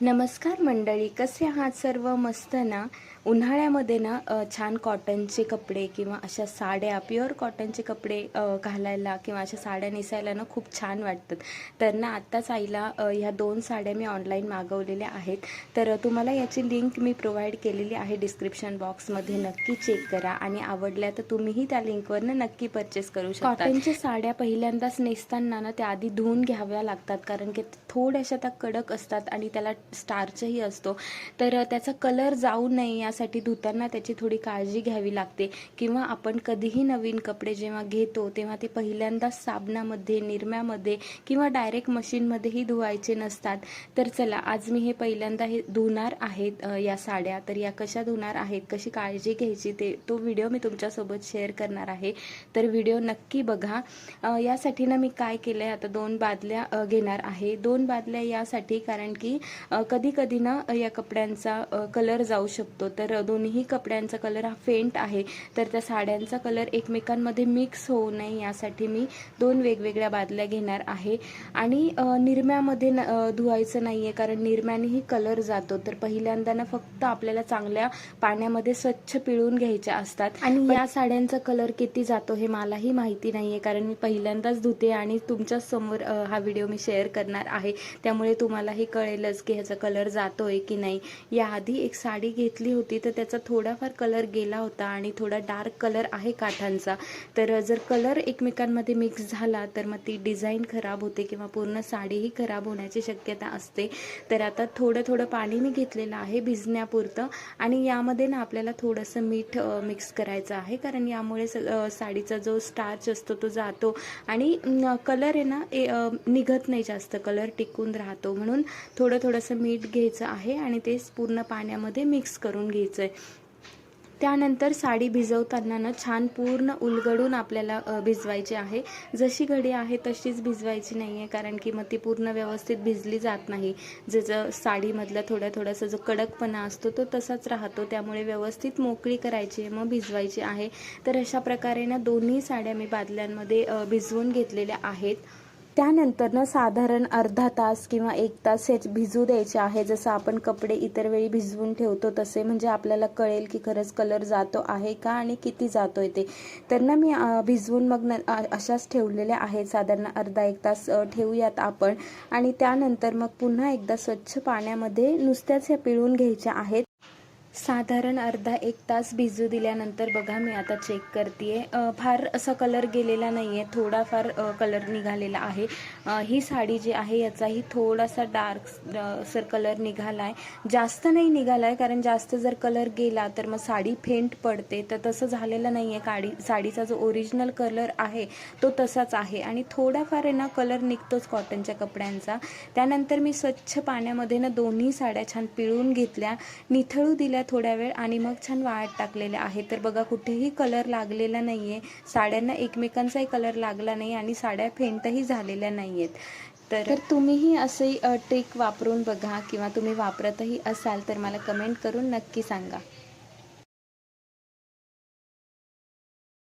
नमस्कार मंडळी कसे आहात सर्व? मस्त ना? उन्हाळ्यामध्ये ना छान कॉटनचे कपडे किंवा अशा साड्या प्युअर कॉटनचे कपडे घालायला किंवा अशा साड्या नेसायला ना खूप छान वाटतात. तर ना आत्ताच आईला ह्या दोन साड्या मी ऑनलाईन मागवलेल्या आहेत. तर तुम्हाला याची लिंक मी प्रोव्हाइड केलेली आहे डिस्क्रिप्शन बॉक्समध्ये. नक्की चेक करा आणि आवडल्या तर तुम्हीही त्या लिंकवरनं नक्की परचेस करू शकता. कॉटनच्या साड्या पहिल्यांदाच नेसताना ना त्या आधी धुवून घ्याव्या लागतात. कारण की थोड्याशा त्या कडक असतात आणि त्याला स्टार्चही असतो. तर त्याचा कलर जाऊ नये यासाठी धुताना त्याची थोडी काळजी घ्यावी लागते. किंवा आपण कधीही नवीन कपडे जेव्हा घेतो तेव्हा ते पहिल्यांदाच साबणामध्ये निरम्यामध्ये किंवा डायरेक्ट मशीनमध्येही धुवायचे नसतात. तर चला आज मी हे पहिल्यांदा हे धुणार आहेत या साड्या. तर या कशा धुणार आहेत कशी काळजी घ्यायची ते तो व्हिडिओ मी तुमच्यासोबत शेअर करणार आहे. तर व्हिडिओ नक्की बघा. यासाठी ना मी काय केलं आहे आता दोन बादल्या घेणार आहे. दोन बादल्या यासाठी कारण की कधी कधी ना या कपड्यांचा कलर जाऊ शकतो. तर दोन्ही कपड्यांचा कलर हा फेंट आहे. तर त्या साड्यांचा कलर एकमेकांमध्ये मिक्स होऊ नये यासाठी मी दोन वेगवेगळ्या बादल्या घेणार आहे. आणि निरम्यामध्ये न- धुवायचं नाही आहे कारण निरम्यानेही कलर जातो. तर पहिल्यांदा ना फक्त आपल्याला चांगल्या पाण्यामध्ये स्वच्छ पिळून घ्यायच्या असतात. आणि या साड्यांचा कलर किती जातो हे मलाही माहिती नाही आहे कारण मी पहिल्यांदाच धुते आणि तुमच्यासमोर हा व्हिडिओ मी शेअर करणार आहे. त्यामुळे तुम्हालाही कळेलच की ह्याचा कलर जातोय की नाही. याआधी एक साडी घेतली होती. तर त्याचा थोडाफार कलर गेला होता आणि थोडा डार्क कलर आहे काठांचा. तर जर कलर एकमेकांमध्ये मिक्स झाला तर मग ती डिझाईन खराब होते किंवा पूर्ण साडीही खराब होण्याची शक्यता असते. तर आता थोडं थोडं पाणी मी घेतलेलं आहे भिजण्यापुरतं आणि यामध्ये ना आपल्याला थोडंसं मीठ मिक्स करायचं आहे. कारण यामुळे स- साडीचा जो स्टार्च असतो तो जातो आणि कलर आहे ना ए- निघत नाही जास्त. कलर टिकून राहतो. म्हणून थोडं थोडंसं मीठ घ्यायचं आहे आणि ते पूर्ण पाण्यामध्ये मिक्स करून घ्यायचं आहे त्यानंतर साडी भिजवताना ना छान पूर्ण उलगडून आपल्याला भिजवायची आहे. जशी घडी आहे तशीच भिजवायची नाही आहे कारण की मग ती पूर्ण व्यवस्थित भिजली जात नाही. जसं साडीमधला थोडा थोडासा जो कडकपणा असतो तो तसाच राहतो. त्यामुळे व्यवस्थित मोकळी करायची आहे मग भिजवायची आहे. तर अशा प्रकारे ना दोन्ही साड्या मी बादल्यांमध्ये भिजवून घेतलेल्या आहेत. त्यानंतरनं साधारण अर्धा तास किंवा एक तास हे भिजू द्यायचे आहे. जसं आपण कपडे इतर वेळी भिजवून ठेवतो तसे म्हणजे आपल्याला कळेल की खरंच कलर जातो आहे का आणि किती जातो आहे ते. तर ना मी भिजवून मग न अशाच ठेवलेल्या आहेत. साधारण अर्धा एक तास ठेवूयात आपण. आणि त्यानंतर मग पुन्हा एकदा स्वच्छ पाण्यामध्ये नुसत्याच ह्या पिळून घ्यायच्या आहेत. साधारण अर्धा एक तास भिजू दिल्यानंतर बघा मी आता चेक करते फार असा कलर गेलेला नाही आहे थोडाफार कलर निघालेला आहे. ही साडी जी आहे याचाही थोडासा डार्क सर कलर निघाला आहे जास्त नाही निघाला आहे कारण जास्त जर कलर गेला तर मग साडी फेंट पडते. तर तसं झालेलं नाही आहे काडी साडीचा जो ओरिजिनल कलर आहे तो तसाच आहे. आणि थोडाफार आहे ना कलर निघतोच कॉटनच्या कपड्यांचा. त्यानंतर मी स्वच्छ पाण्यामध्ये ना दोन्ही साड्या छान पिळून घेतल्या. निथळू दिल्या थोड्या वेळ आणि मग छान वाळत टाकलेल्या आहे तर बघा कुठेही कलर लागलेला नाही आहे साड्यांना एकमेकांचाही कलर लागला नाही आणि साड्या फेंटही झालेल्या नाही आहेत तर तर तुम्हीही असे ट्रिक वापरून बघा किंवा तुम्ही वापरतही असाल तर मला कमेंट करून नक्की सांगा.